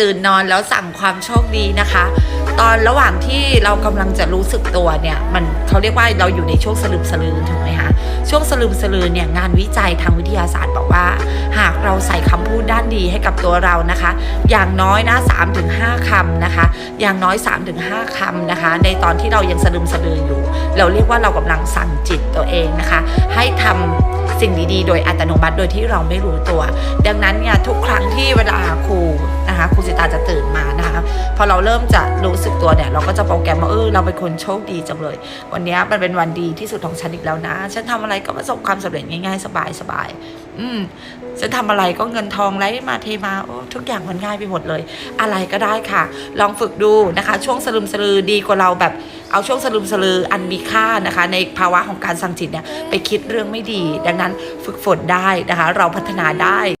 ตื่นนอนแล้วสั่งความโชคดีนะคะ ตอนระหว่างที่เรากำลังจะรู้สึกตัวเนี่ย มันเขาเรียกว่าเราอยู่ในช่วงสลืมสลือถูกไหมคะช่วงสลืมสลือเนี่ยงานวิจัยทางวิทยาศาสตร์บอกว่า หากเราใส่คำพูดด้านดีให้กับตัวเรานะคะ อย่างน้อยนะ3-5คำนะคะ อย่างน้อย 3-5คำนะคะ ในตอนที่เรายังสลืมสลืออยู่ เราเรียกว่าเรากำลังสั่งจิตตัวเองนะคะ ให้ทำสิ่งดีๆ โดยอัตโนมัติโดยที่เราไม่รู้ตัว ดังนั้นเนี่ยทุกครั้งที่เวลาครู นะคะครูสิตาจะตื่นมานะคะพอเราเริ่มจะรู้สึกตัวเนี่ย เราก็จะโปรแกรมว่าเออเราเป็นคนโชคดีจังเลย วันนี้มันเป็นวันดีที่สุดของฉันอีกแล้วนะ ฉันทำอะไรก็ประสบความสำเร็จง่ายๆ สบายๆอืมฉันทำอะไรก็เงินทองไหลมาเทมาโอ้ทุกอย่างมันง่ายไปหมดเลย อะไรก็ได้ค่ะ ลองฝึกดูนะคะ ช่วงสลึมสลือดีกว่าเราแบบเอาช่วงสลึมสลืออันมีค่านะคะ ในภาวะของการสั่งจิตเนี่ยไปคิดเรื่องไม่ดี ดังนั้นฝึกฝนได้นะคะ เราพัฒนาได้